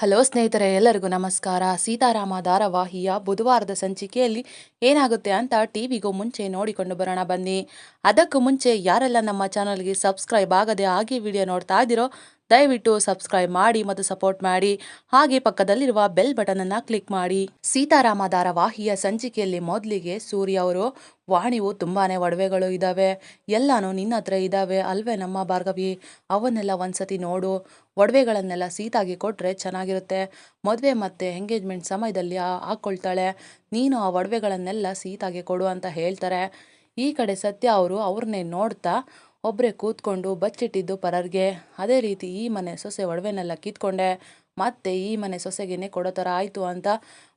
Hello ಸ್ನೇಹಿತರೆ, ಎಲ್ಲರಿಗೂ ನಮಸ್ಕಾರ. ಸೀತಾರಾಮ ಧಾರಾವಾಹಿಯ ಬುಧವಾರದ ಸಂಚಿಕೆಯಲ್ಲಿ ಏನಾಗುತ್ತೆ ಅಂತ ಟಿವಿಗೂ ಮುಂಚೆ ನೋಡಿಕೊಂಡು ಬರೋಣ ಬನ್ನಿ. ಅದಕ್ಕೂ ಮುಂಚೆ ಯಾರೆಲ್ಲ ನಮ್ಮ ಚಾನಲ್ಗೆ ಸಬ್ಸ್ಕ್ರೈಬ್ ಆಗದೆ ಆಗಿ ವಿಡಿಯೋ ನೋಡ್ತಾ ಇದ್ದೀರೋ ದಯವಿಟ್ಟು ಸಬ್ಸ್ಕ್ರೈಬ್ ಮಾಡಿ ಮತ್ತು ಸಪೋರ್ಟ್ ಮಾಡಿ. ಹಾಗೆ ಪಕ್ಕದಲ್ಲಿರುವ ಬೆಲ್ ಬಟನ್ ಅನ್ನ ಕ್ಲಿಕ್ ಮಾಡಿ. ಸೀತಾರಾಮ ಧಾರಾವಾಹಿಯ ಸಂಚಿಕೆಯಲ್ಲಿ ಮೊದಲಿಗೆ ಸೂರ್ಯ ಅವರು ವಾಣಿವು ತುಂಬಾನೇ ಒಡವೆಗಳು ಇದ್ದಾವೆ ಎಲ್ಲಾನು ನಿನ್ನ ಹತ್ರ ಇದ್ದಾವೆ ಅಲ್ವೇ ನಮ್ಮ ಭಾರ್ಗವಿ? ಅವನ್ನೆಲ್ಲ ಒಂದ್ಸತಿ ನೋಡು. ಒಡವೆಗಳನ್ನೆಲ್ಲ ಸೀತಾಗಿ ಕೊಟ್ರೆ ಚೆನ್ನಾಗಿರುತ್ತೆ. ಮದುವೆ ಮತ್ತೆ ಎಂಗೇಜ್ಮೆಂಟ್ ಸಮಯದಲ್ಲಿ ಹಾಕ್ಕೊಳ್ತಾಳೆ ನೀನು ಆ ಒಡವೆಗಳನ್ನೆಲ್ಲ ಸೀತಾಗೆ ಕೊಡು ಅಂತ ಹೇಳ್ತಾರೆ. ಈ ಕಡೆ ಸತ್ಯ ಅವರು ಅವ್ರನ್ನೇ ನೋಡ್ತಾ ಒಬ್ಬರೇ ಕೂತ್ಕೊಂಡು ಬಚ್ಚಿಟ್ಟಿದ್ದು ಪರರ್ಗೆ. ಅದೇ ರೀತಿ ಈ ಮನೆ ಸೊಸೆ ಒಡವೆನೆಲ್ಲ ಕಿತ್ಕೊಂಡೆ. ಮತ್ತೆ ಈ ಮನೆ ಸೊಸೆಗೇನೆ ಕೊಡೋ ಥರ ಆಯಿತು ಅಂತ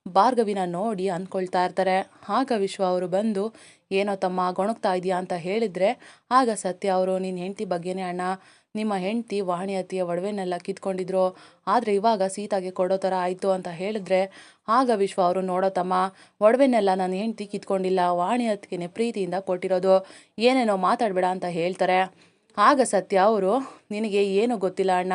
ಭಾರ್ಗವಿನ ನೋಡಿ ಅಂದ್ಕೊಳ್ತಾ ಇರ್ತಾರೆ. ಆಗ ವಿಶ್ವ ಅವರು ಬಂದು, ಏನೋ ತಮ್ಮ ಗೊಣಗ್ತಾ ಇದೆಯಾ? ಅಂತ ಹೇಳಿದರೆ, ಆಗ ಸತ್ಯ ಅವರು ನಿನ್ನ ಹೆಂಡತಿ ಬಗ್ಗೆನೇ ಅಣ್ಣ ನಿಮ್ಮ ಹೆಂಡತಿ ವಾಣಿ ಅತ್ತಿಯ ಒಡವೆನೆಲ್ಲ ಕಿತ್ಕೊಂಡಿದ್ರು? ಆದರೆ ಇವಾಗ ಸೀತಾಗೆ ಕೊಡೋ ಥರ ಆಯಿತು ಅಂತ ಹೇಳಿದ್ರೆ ಆಗ ವಿಶ್ವ ಅವರು ನೋಡೋ ತಮ್ಮ. ಒಡವೆನೆಲ್ಲ ನನ್ನ ಹೆಂಡತಿ ಕಿತ್ಕೊಂಡಿಲ್ಲ. ವಾಣಿ ಅತ್ತಿಗೆನೆ ಪ್ರೀತಿಯಿಂದ ಕೊಟ್ಟಿರೋದು. ಏನೇನೋ ಮಾತಾಡಬೇಡ ಅಂತ ಹೇಳ್ತಾರೆ. ಆಗ ಸತ್ಯ ಅವರು ನಿನಗೆ ಏನು ಗೊತ್ತಿಲ್ಲ ಅಣ್ಣ?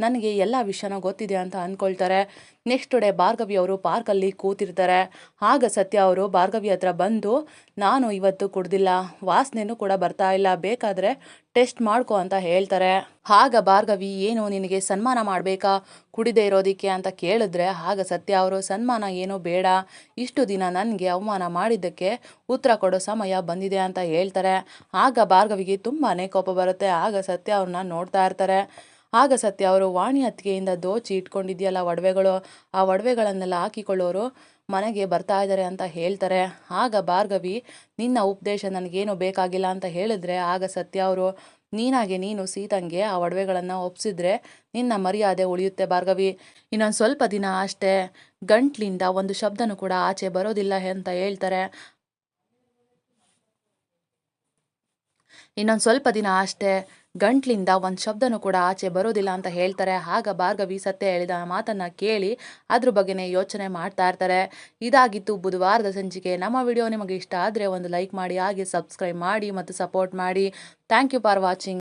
ನನಗೆ ಎಲ್ಲ ವಿಷಯನ ಗೊತ್ತಿದೆ ಅಂತ ಅಂದ್ಕೊಳ್ತಾರೆ. ನೆಕ್ಸ್ಟ್ ಡೇ ಭಾರ್ಗವಿ ಅವರು ಪಾರ್ಕಲ್ಲಿ ಕೂತಿರ್ತಾರೆ. ಆಗ ಸತ್ಯ ಅವರು ಭಾರ್ಗವಿ ಹತ್ರ ಬಂದು, ನಾನು ಇವತ್ತು ಕುಡ್ದಿಲ್ಲ. ವಾಸನೆನೂ ಕೂಡ ಬರ್ತಾ ಇಲ್ಲ. ಬೇಕಾದರೆ ಟೆಸ್ಟ್ ಮಾಡ್ಕೋ ಅಂತ ಹೇಳ್ತಾರೆ. ಆಗ ಭಾರ್ಗವಿ, ಏನು ನಿನಗೆ ಸನ್ಮಾನ ಮಾಡಬೇಕಾ? ಕುಡಿದೇ ಇರೋದಕ್ಕೆ ಅಂತ ಕೇಳಿದ್ರೆ ಆಗ ಸತ್ಯ ಅವರು, ಸನ್ಮಾನ ಏನೂ ಬೇಡ. ಇಷ್ಟು ದಿನ ನನಗೆ ಅವಮಾನ ಮಾಡಿದ್ದಕ್ಕೆ ಉತ್ತರ ಕೊಡೋ ಸಮಯ ಬಂದಿದೆ ಅಂತ ಹೇಳ್ತಾರೆ. ಆಗ ಭಾರ್ಗವಿಗೆ ತುಂಬಾ ಕೋಪ ಬರುತ್ತೆ. ಆಗ ಸತ್ಯ ಅವ್ರನ್ನ ನೋಡ್ತಾ ಇರ್ತಾರೆ. ಆಗ ಸತ್ಯ ಅವರು, ವಾಣಿ ಅತ್ತಿಗೆಯಿಂದ ದೋಚಿ ಇಟ್ಕೊಂಡಿದ್ಯಲ್ಲ ಒಡವೆಗಳು, ಆ ಒಡವೆಗಳನ್ನೆಲ್ಲ ಹಾಕಿಕೊಳ್ಳೋರು ಮನೆಗೆ ಬರ್ತಾ ಇದ್ದಾರೆ ಅಂತ ಹೇಳ್ತಾರೆ. ಆಗ ಭಾರ್ಗವಿ, ನಿನ್ನ ಉಪದೇಶ ನನಗೇನು ಬೇಕಾಗಿಲ್ಲ ಅಂತ ಹೇಳಿದ್ರೆ, ಆಗ ಸತ್ಯ ಅವರು, ನೀನಾಗೆ ನೀನು ಸೀತಂಗೆ ಆ ಒಡವೆಗಳನ್ನು ಒಪ್ಸಿದ್ರೆ ನಿನ್ನ ಮರ್ಯಾದೆ ಉಳಿಯುತ್ತೆ ಭಾರ್ಗವಿ. ಇನ್ನೊಂದು ಸ್ವಲ್ಪ ದಿನ ಅಷ್ಟೇ ಗಂಟ್ಲಿಂದ ಒಂದು ಶಬ್ದನೂ ಕೂಡ ಆಚೆ ಬರೋದಿಲ್ಲ ಅಂತ ಹೇಳ್ತಾರೆ. ಇನ್ನೊಂದು ಸ್ವಲ್ಪ ದಿನ ಅಷ್ಟೇ ಗಂಟ್ಲಿಂದ ಒಂದು ಶಬ್ದನೂ ಕೂಡ ಆಚೆ ಬರೋದಿಲ್ಲ ಅಂತ ಹೇಳ್ತಾರೆ. ಆಗ ಭಾರ್ಗವಿ ಸತ್ಯ ಹೇಳಿದ ಮಾತನ್ನ ಕೇಳಿ ಅದ್ರ ಬಗ್ಗೆನೇ ಯೋಚನೆ ಮಾಡ್ತಾ ಇರ್ತಾರೆ. ಇದಾಗಿತ್ತು ಬುಧವಾರದ ಸಂಚಿಕೆ. ನಮ್ಮ ವಿಡಿಯೋ ನಿಮಗೆ ಇಷ್ಟ ಆದರೆ ಒಂದು ಲೈಕ್ ಮಾಡಿ, ಹಾಗೆ ಸಬ್ಸ್ಕ್ರೈಬ್ ಮಾಡಿ ಮತ್ತು ಸಪೋರ್ಟ್ ಮಾಡಿ. Thank you for watching.